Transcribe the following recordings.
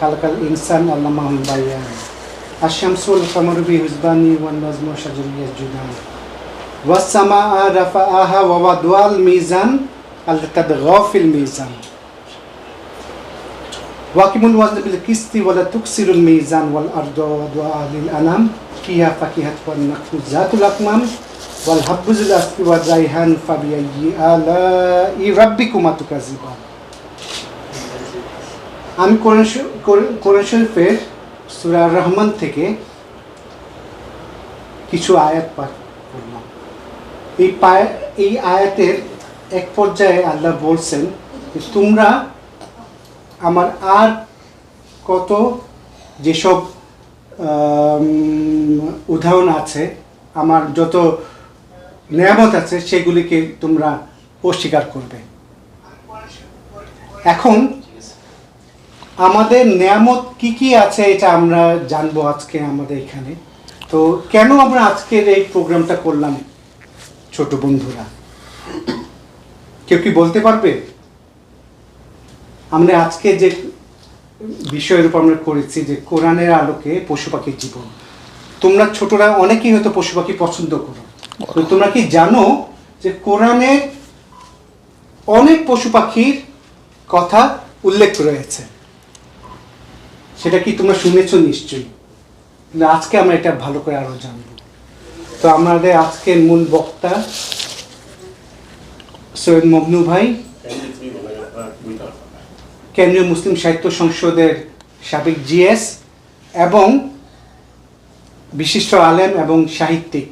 خلق الإنسان علمه البيان الشمس والقمر بحسبان والنجم والشجر يسجدان. والسماء رفعها ووضع الميزان القدغاء في الميزان. واقيموا الوزن بالقسط ولا تكسروا الميزان والأرض وضعها للأنام. فيها فاكهة والنخل ذات الأكمام. والحب ذو العصف والريحان فبأي آلاء ربكما تكذبان. আমি কোরআন শরী- কোরআন- কোরআন শরীফের সূরা রহমান থেকে কিছু আয়াত পাঠ করলাম। এই পায়- এই আয়াতের এক পর্যায়ে আল্লাহ বলছেন যে, তোমরা আমার আর কত যেসব উদাহরণ আছে, আমার যত নিয়ামত আছে, সেগুলিকে তোমরা অস্বীকার করবে। এখন আমাদের নিয়ামত কি কি আছে এটা আমরা জানব আজকে আমাদের এখানে। তো কেন আমরা আজকের এই প্রোগ্রামটা করলাম ছোট বন্ধুরা? কেউ কি বলতে পারবে? আমরা আজকে যে বিষয়ের উপর আমরা করেছি যে কোরআনের আলোকে পশু পাখির জীবন। তোমরা ছোটরা অনেকেই হয়তো পশু পাখি পছন্দ করো। তো তোমরা কি জানো যে কোরআনে অনেক পশু পাখির কথা উল্লেখ রয়েছে? সেটা কি তোমরা শুনেছ নিশ্চয়ই? কিন্তু আজকে আমরা এটা ভালো করে আরও জানব। তো আমাদের আজকের মূল বক্তা সৈয়দ মবনু ভাই, কেন্দ্রীয় মুসলিম সাহিত্য সংসদের সাবেক জিএস এবং বিশিষ্ট আলেম এবং সাহিত্যিক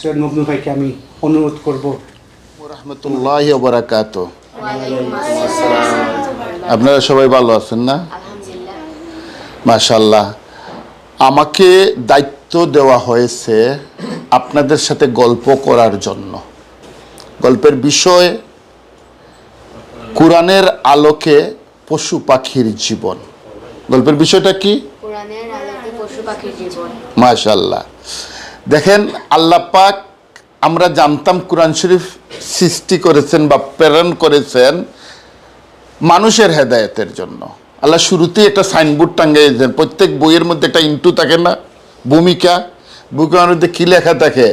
সৈয়দ মবনু ভাইকে আমি অনুরোধ করব। রহমতুল্লাহ আপনারা সবাই ভালো আছেন না? মাশাল্লাহ আমাকে দায়িত্ব দেওয়া হয়েছে আপনাদের সাথে গল্প করার জন্য। গল্পের বিষয় কোরআনের আলোকে পশু পাখির জীবন। গল্পের বিষয়টা কি? মাশাল্লাহ দেখেন আল্লাহ পাক আমরা জানতাম কোরআন শরীফ সৃষ্টি করেছেন বা প্রেরণ করেছেন মানুষের হেদায়েতের জন্য। আল্লাহ শুরুতেই একটা সাইনবোর্ড টাঙ্গাইয়েছেন প্রত্যেক বইয়ের মধ্যে একটা ইন্টু থাকে না, ভূমিকা। ভূমিকার মধ্যে কী লেখা থাকে?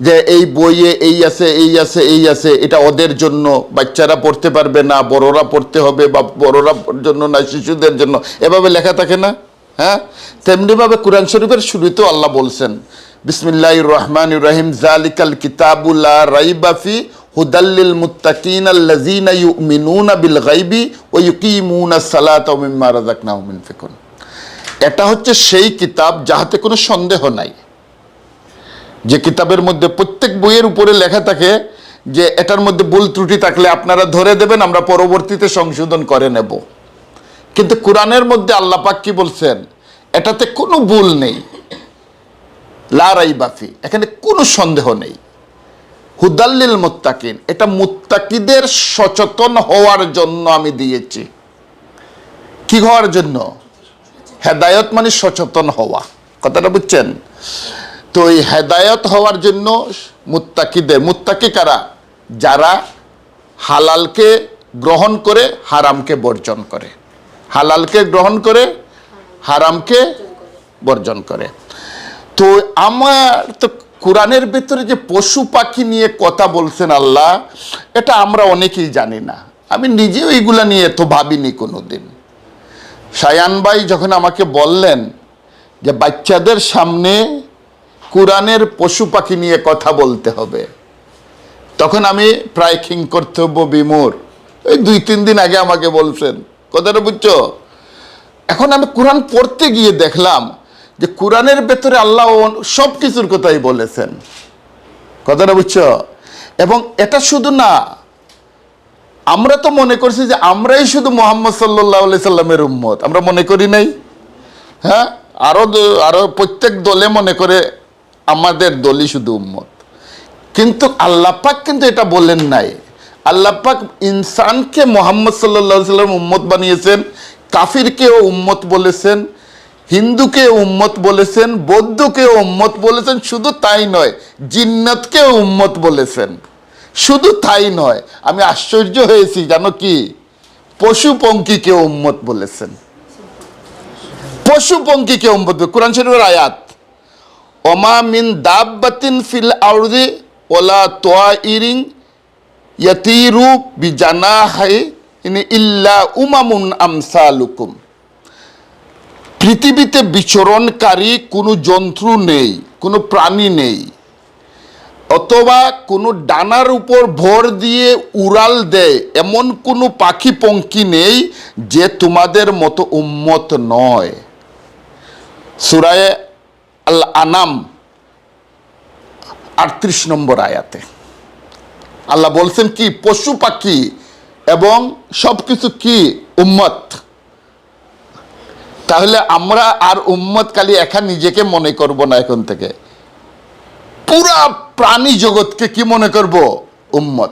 যে এই বইয়ে এই আছে এই আছে এই আছে, এটা ওদের জন্য, বাচ্চারা পড়তে পারবে না, বড়রা পড়তে হবে বা বড়রা জন্য না, শিশুদের জন্য। এভাবে লেখা থাকে না হ্যাঁ? তেমনিভাবে কোরআন শরীফের শুরুতেও আল্লাহ বলছেন বিসমিল্লাহ রহমান রহিম জালিকাল কিতাবুল্লাহ রাইবাফি হুদাল্লিল মুত্তাকিন আল্লাযীনা ইউমিনুনা বিল গায়বি ওয়া ইউকিমুনা সালাতা ওয়া মিম্মা রাযাকনাহুম ইউনফিকুন এটা হচ্ছে সেই কিতাব যাহাতে কোনো সন্দেহ নাই। যে কিতাবের মধ্যে প্রত্যেক বইয়ের উপরে লেখা থাকে যে এটার মধ্যে ভুল ত্রুটি থাকলে আপনারা ধরে দেবেন, আমরা পরবর্তীতে সংশোধন করে নেব। কিন্তু কোরআনের মধ্যে আল্লাহ পাক কি বলছেন? এটাতে কোনো ভুল নেই। লারাই বাফি এখানে কোনো সন্দেহ নেই। হুদাল্লিল মুত্তাকিন, এটা মুত্তাকিদের সচেতন হওয়ার জন্য আমি দিয়েছি। কি হওয়ার জন্য? হেদায়ত মানে সচেতন হওয়া। কথাটা বুঝছেন? তো এই হেদায়ত হওয়ার জন্য মুত্তাকিদের, মুত্তাকি কারা? যারা হালালকে গ্রহণ করে হারামকে বর্জন করে। হালালকে গ্রহণ করে, হারামকে বর্জন করে। তো আমার তো কোরআনের ভিতরে যে পশু পাখি নিয়ে কথা বলছেন আল্লাহ, এটা আমরা অনেকেই জানি না। আমি নিজেও এইগুলা নিয়ে এত ভাবিনি কোনো দিন সায়ান ভাই যখন আমাকে বললেন যে বাচ্চাদের সামনে কোরআনের পশু পাখি নিয়ে কথা বলতে হবে, তখন আমি প্রায় খিং কর্তব্য বিমূর। এই দুই তিন দিন আগে আমাকে বলছেন, কথাটা বুঝছ? এখন আমি কোরআন পড়তে গিয়ে দেখলাম যে কোরআনের ভেতরে আল্লাহ সব কিছুর কথাই বলেছেন। কথাটা বুঝছ? এবং এটা শুধু না, আমরা তো মনে করছি যে আমরাই শুধু মোহাম্মদ সাল্লাহ সাল্লামের উম্মত। আমরা মনে করি নাই। হ্যাঁ? আরও আরও প্রত্যেক দলে মনে করে আমাদের দলই শুধু উম্মত। কিন্তু আল্লাপাক কিন্তু এটা বলেন নাই। আল্লাপাক ইনসানকে মোহাম্মদ সাল্লাহ সাল্লাম উম্মত বানিয়েছেন, কাফিরকেও উম্মত বলেছেন হিন্দুকে উম্মত বলেছেন, বৌদ্ধকে উম্মত বলেছেন, শুধু তাই নয়, জিন্নাতকে উম্মত বলেছেন। শুধু তাই নয়, আমি আশ্চর্য হয়েছি, জানো কি? পশু পঙ্কিকে উম্মত বলেছেন। পশু পঙ্কিকে উম্মত কোরআন শরীফের আয়াত, ওমা মিন দাব্বাতিন ফিল আউদি ওলা তোয়া ইরিং ইয়াতিরু বিজানাহাই ইনি ইল্লা উমামুন আমসালুকুম। পৃথিবীতে বিচরণকারী কোনো জন্তু নেই, কোনো প্রাণী নেই, অথবা কোনো ডানার উপর ভর দিয়ে উড়াল দেয় এমন কোনো পাখি পঙ্কি নেই যে তোমাদের মতো উম্মত নয়। সুরায় আল আনাম আটত্রিশ নম্বর আয়াতে। আল্লাহ বলছেন কি, পশু পাখি এবং সব কিছু কি, উম্মত? তাহলে আমরা আর উম্মত কালি একা নিজেকে মনে করব না এখন থেকে। পুরা প্রাণী জগৎকে কি মনে করব? উম্মত।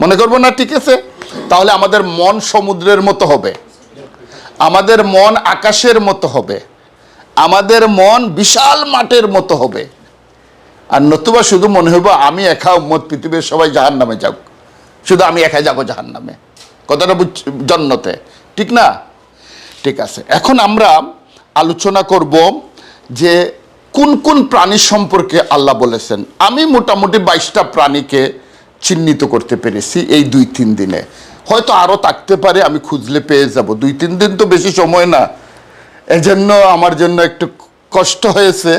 মনে করব না? ঠিক আছে? তাহলে আমাদের মন সমুদ্রের মতো হবে। আমাদের মন আকাশের মতো হবে। আমাদের মন বিশাল মাঠের মতো হবে। আর নতুবা শুধু মনে হইব, আমি একা উম্মত, পৃথিবীর সবাই জাহান নামে যাক। শুধু আমি একা যাব জাহান নামে কথাটা বুঝ জন্নতে। ঠিক না? ঠিক আছে। এখন আমরা আলোচনা করব যে কোন কোন প্রাণী সম্পর্কে আল্লাহ বলেছেন। আমি মোটামুটি বাইশটা প্রাণীকে চিহ্নিত করতে পেরেছি এই দুই তিন দিনে। হয়তো আরও থাকতে পারে, আমি খুঁজলে পেয়ে যাব। দুই তিন দিন তো বেশি সময় না। এজন্য আমার জন্য একটু কষ্ট হয়েছে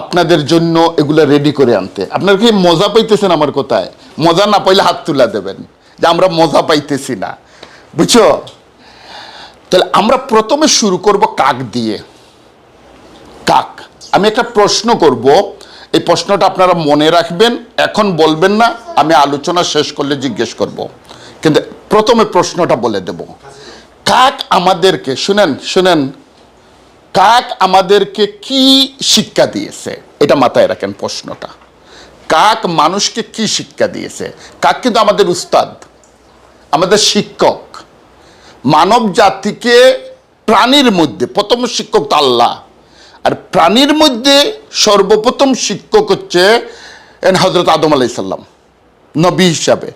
আপনাদের জন্য এগুলো রেডি করে আনতে। আপনারা কি মজা পাইতেছেন আমার কোথায়? মজা না পাইলে হাত তুলা দেবেন। যে আমরা মজা পাইতেছি না। বুঝছ? তাহলে আমরা প্রথমে শুরু করব কাক দিয়ে। কাক, আমি একটা প্রশ্ন করব। এই প্রশ্নটা আপনারা মনে রাখবেন, এখন বলবেন না, আমি আলোচনা শেষ করলে জিজ্ঞেস করব। কিন্তু প্রথমে প্রশ্নটা বলে দেব। কাক আমাদেরকে, শুনেন শুনেন, কাক আমাদেরকে কি শিক্ষা দিয়েছে? এটা মাথায় রাখেন প্রশ্নটা। কাক মানুষকে কি শিক্ষা দিয়েছে? কাক কিন্তু আমাদের উস্তাদ, আমাদের শিক্ষক। মানব জাতিকে প্রাণীর মধ্যে, প্রথম শিক্ষক তো আল্লাহ। আর প্রাণীর মধ্যে সর্বপ্রথম শিক্ষক হচ্ছে হজরত আদম আলাইসাল্লাম নবী হিসাবে।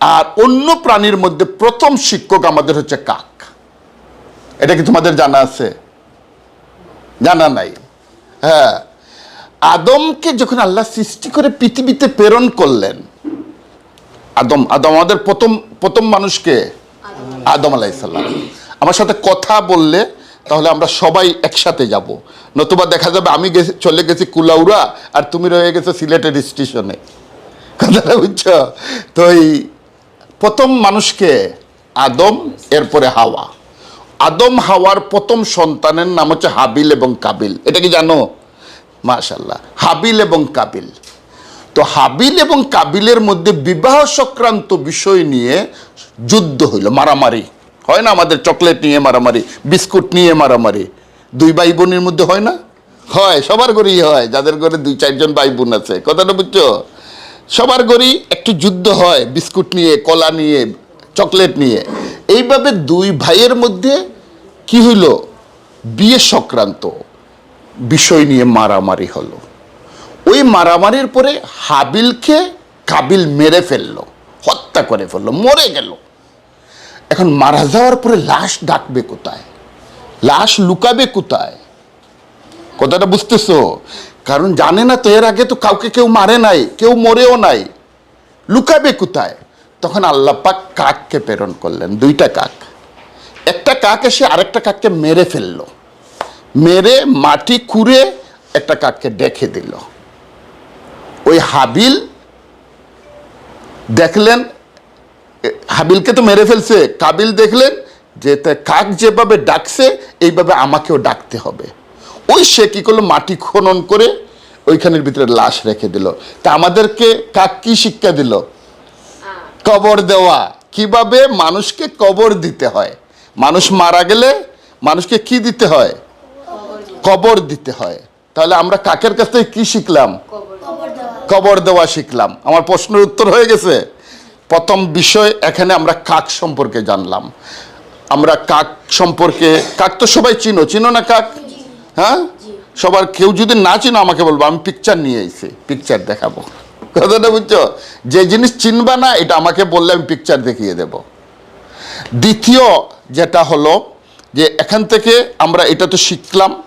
আর অন্য প্রাণীর মধ্যে প্রথম শিক্ষক আমাদের হচ্ছে কাক। এটা কি তোমাদের জানা আছে? জানা নাই। হ্যাঁ। আদমকে যখন আল্লাহ সৃষ্টি করে পৃথিবীতে প্রেরণ করলেন, আদম আদম আমাদের প্রথম প্রথম মানুষকে আদম আলাইসাল্লাম আমার সাথে কথা বললে তাহলে আমরা সবাই একসাথে যাব। নতুবা দেখা যাবে আমি গেছি, চলে গেছি কুলাউড়া আর তুমি রয়ে গেছো সিলেটের স্টেশনে। কথাটা বুঝছ? তো এই প্রথম মানুষকে আদম, এরপরে হাওয়া। আদম হাওয়ার প্রথম সন্তানের নাম হচ্ছে হাবিল এবং কাবিল। এটা কি জানো? মাশাল্লাহ হাবিল এবং কাবিল। তো হাবিল এবং কাবিলের মধ্যে বিবাহ সংক্রান্ত বিষয় নিয়ে যুদ্ধ হইল, মারামারি। হয় না আমাদের চকলেট নিয়ে মারামারি, বিস্কুট নিয়ে মারামারি? দুই ভাই বোনের মধ্যে হয় না? হয়, সবার ঘরেই হয়। যাদের ঘরে দুই, চারজন ভাই বোন আছে। কথাটা বুঝছ? সবার ঘরেই একটু যুদ্ধ হয়, বিস্কুট নিয়ে, কলা নিয়ে, চকলেট নিয়ে। এইভাবে দুই ভাইয়ের মধ্যে কি হইল? বিয়ে সংক্রান্ত বিষয় নিয়ে মারামারি হলো। ওই মারামারির পরে হাবিলকে কাবিল মেরে ফেলল, হত্যা করে ফেলল, মরে গেল। এখন মারা যাওয়ার পরে লাশ ডাকবে কোথায়? লাশ লুকাবে কোথায়? কথাটা বুঝতেছো? কারণ জানে না তো এর আগে তো কাউকে কেউ মারে নাই, কেউ মরেও নাই। লুকাবে কোথায়? তখন আল্লাহ পাক কাককে প্রেরণ করলেন, দুইটা কাক। একটা কাক এসে আরেকটা কাককে মেরে ফেলল। মেরে মাটি খুঁড়ে একটা কাককে ডেকে দিল। ওই হাবিল দেখলেন হাবিলকে তো মেরে ফেলছে। কাবিল দেখলেন যে তা কাক যেভাবে ডাকছে, এইভাবে আমাকেও ডাকতে হবে। ওই সে কি করল? মাটি খনন করে ওইখানের ভিতরে লাশ রেখে দিল। তা আমাদেরকে কাক কি শিক্ষা দিল? কবর দেওয়া। কীভাবে মানুষকে কবর দিতে হয়? মানুষ মারা গেলে মানুষকে কি দিতে হয়? কবর দিতে হয়। তাহলে আমরা কাকের কাছ থেকে কি শিখলাম? কবর দেওয়া শিখলাম। আমার প্রশ্নের উত্তর হয়ে গেছে। প্রথম বিষয় এখানে আমরা কাক সম্পর্কে জানলাম। আমরা কাক সম্পর্কে কাক তো সবাই চিনো। চিনো না কাক? হ্যাঁ? সবার কেউ যদি না চিনো আমাকে বলব আমি পিকচার নিয়ে এসেছি পিকচার দেখাবো। কথাটা বুঝছ? যে জিনিস চিনবা না এটা আমাকে বললে আমি পিকচার দেখিয়ে দেব। দ্বিতীয় যেটা হলো যে এখান থেকে আমরা এটা তো শিখলাম।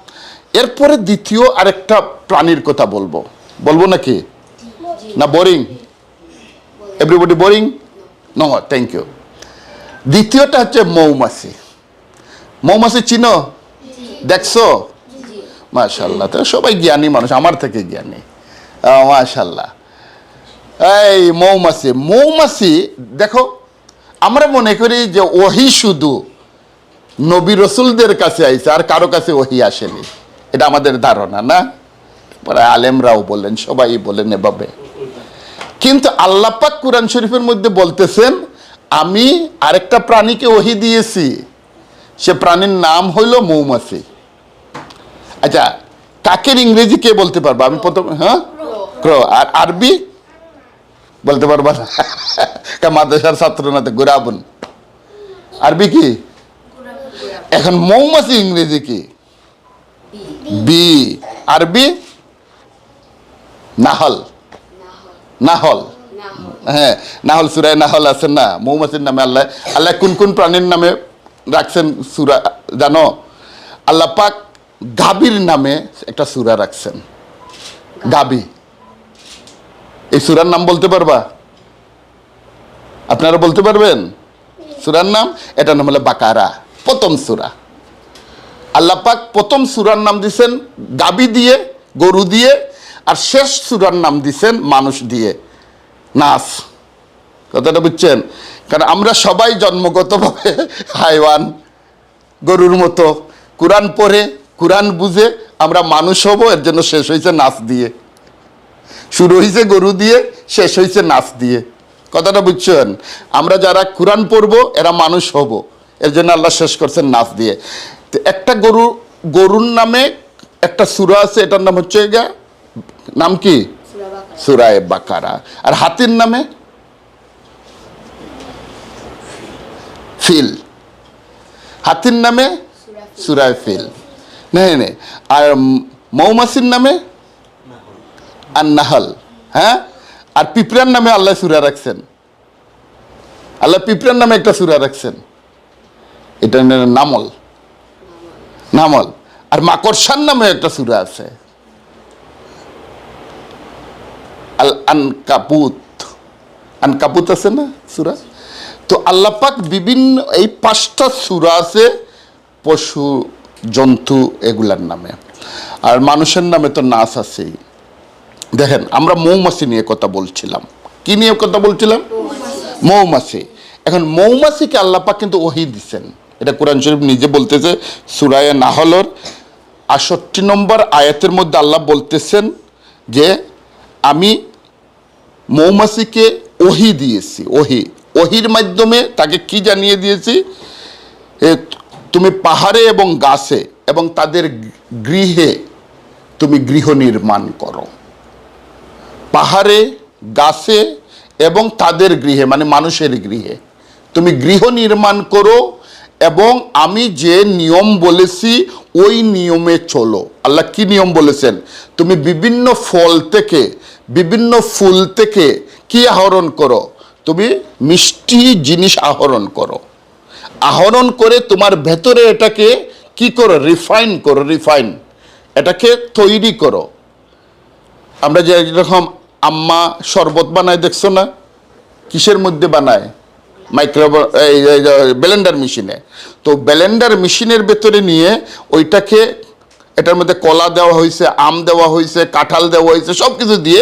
এরপরে দ্বিতীয় আরেকটা প্রাণীর কথা বলব। বলব নাকি? না boring everybody boring no thank you দ্বিতীয়টা হচ্ছে মৌমাছি। মৌমাছি চিনো? দেখছ? মাশাল্লাহ তো সবাই জ্ঞানী মানুষ, আমার থেকে জ্ঞানী। মাশাল্লাহ এই মৌমাছি মৌমাছি, দেখো, আমরা মনে করি যে ওহি শুধু নবী রসুলদের কাছে আইছে, আর কারও কাছে ওহি আসেনি। এটা আমাদের ধারণা, না? পরে আলেমরাও বলেন সবাই বলেন এভাবে। কিন্তু আল্লাপাক কোরআন শরীফের মধ্যে বলতেছেন আমি আরেকটা প্রাণীকে ওহি দিয়েছি। সে প্রাণীর নাম হইল মৌমাছি। আচ্ছা কাকের ইংরেজি কে বলতে পারব? আমি প্রথম হ্যাঁ? ক্রো আর আরবি বলতে পারবা না। মাদ্রাসার ছাত্র না তো গুরাবুন। আরবি কি? এখন মৌমাছি ইংরেজি কি? বি। আরবি? নাহল। নাহল। হ্যাঁ নাহল সুরায় নাহল আছে না? মৌমাছির নামে আল্লাহ আল্লাহ কোন কোন প্রাণীর নামে রাখছেন সুরা? জানো? আল্লাহ পাক গাবির নামে একটা সুরা রাখছেন। গাবি এই সুরার নাম বলতে পারবা? আপনারা বলতে পারবেন? সুরার নাম? এটার নাম হলো বাকারা প্রথম সুরা। আল্লাহ পাক প্রথম সুরার নাম দিছেন গাবি দিয়ে গরু দিয়ে আর শেষ সুরার নাম দিছেন মানুষ দিয়ে। নাস। কথাটা বুঝছেন? কারণ আমরা সবাই জন্মগতভাবে হাইওয়ান, গরুর মতো। কোরআন পড়ে, কোরআন বুঝে আমরা মানুষ হব, এর জন্য শেষ হয়েছে নাচ দিয়ে। শুরু হয়েছে গরু দিয়ে, শেষ হয়েছে নাচ দিয়ে। কথাটা বুঝছেন? আমরা যারা কোরআন পড়ব, এরা মানুষ হব। এর জন্য আল্লাহ শেষ করছেন নাচ দিয়ে। তো একটা গরু, গরুর নামে একটা সুরা আছে, এটার নাম হচ্ছে গিয়া নাম কি? সুরায় বাকারা। আর হাতির নামে? ফিল। হাতির নামে? সুরায় ফিল। নেই আর মৌমাছির নামে? আর নাহল। হ্যাঁ? আর পিঁপড়ার নামে আল্লাহ সুরা রাখছেন। আল্লাহ পিঁপড়ার নামে একটা সুরা রাখছেন। এটা নামল। নামল। আর মাকড়সার নামে একটা সুরা আছে। আল আনকাপুত আনকাপুত আছে না সুরা? তো আল্লাপাক বিভিন্ন এই পাঁচটা সুরা আছে পশু জন্তু এগুলার নামে। আর মানুষের নামে তো নাচ আছেই। দেখেন আমরা মৌমাছি নিয়ে কথা বলছিলাম। কি নিয়ে কথা বলছিলাম? মৌমাছি। এখন মৌমাছিকে আল্লাপাক কিন্তু ওহি দিচ্ছেন এটা কোরআন শরীফ নিজে বলতেছে সুরায় নাহলর আষট্টি নম্বর আয়াতের মধ্যে আল্লাহ বলতেছেন যে আমি মৌমাছিকে ওহি দিয়েছি, ওহি। ওহির মাধ্যমে তাকে কি জানিয়ে দিয়েছি? তুমি পাহাড়ে এবং গাছে এবং তাদের গৃহে তুমি গৃহ নির্মাণ করো। পাহাড়ে, গাছে এবং তাদের গৃহে মানে মানুষের গৃহে। তুমি গৃহ নির্মাণ করো এবং আমি যে নিয়ম বলেছি, ওই নিয়মে চলো। আল্লাহ কি নিয়ম বলেছেন? তুমি বিভিন্ন ফল থেকে বিভিন্ন ফুল থেকে কি আহরণ করো? তুমি মিষ্টি জিনিস আহরণ করো। আহরণ করে তোমার ভেতরে এটাকে কি করো? রিফাইন করো, রিফাইন। এটাকে তৈরি করো। আমরা যে যেরকম আম্মা শরবত বানায়, দেখছ না? কিসের মধ্যে বানায়? মাইক্রো এই ব্লেন্ডার মেশিনে। তো ব্লেন্ডার মেশিনের ভেতরে নিয়ে ওইটাকে এটার মধ্যে কলা দেওয়া হয়েছে, আম দেওয়া হয়েছে, কাঁঠাল দেওয়া হয়েছে সব কিছু দিয়ে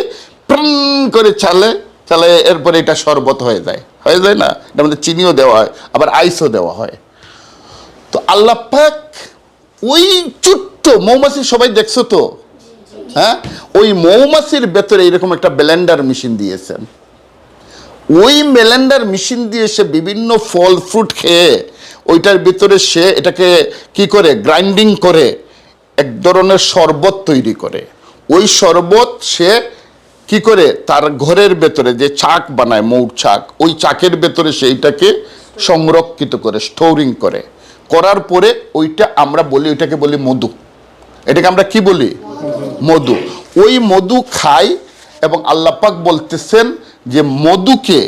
প্রাণ করে চালে চালে এরপরে এটা শরবত হয়ে যায়। হয়ে যায় না? এটার মধ্যে চিনিও দেওয়া হয়, আবার আইসও দেওয়া হয়। তো আল্লাহ পাক ওই ছোট্ট মৌমাছি, সবাই দেখছ তো? হ্যাঁ? ওই মৌমাছির ভেতরে এরকম একটা ব্লেন্ডার মেশিন দিয়েছেন। ওই ব্লেন্ডার মেশিন দিয়ে সে বিভিন্ন ফল, ফ্রুট খেয়ে, ওইটার ভিতরে সে এটাকে কি করে? গ্রাইন্ডিং করে এক ধরনের শরবত তৈরি করে। ওই শরবত সে কি করে? তার ঘরের ভেতরে যে চাক বানায়, মৌর চাক, ওই চাকের ভেতরে সেইটাকে সংরক্ষিত করে স্টোরিং করে। করার পরে ওইটা আমরা বলি, ওইটাকে বলি মধু। এটাকে আমরা কি বলি? মধু। ওই মধু খাই এবং আল্লাপাক বলতেছেন যে মধুকে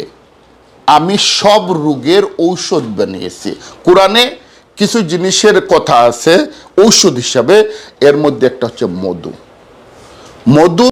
আমি সব রোগের ঔষধ বানিয়েছি। কোরআনে কিছু জিনিসের কথা আছে ঔষধ হিসাবে এর মধ্যে একটা হচ্ছে মধু। মধু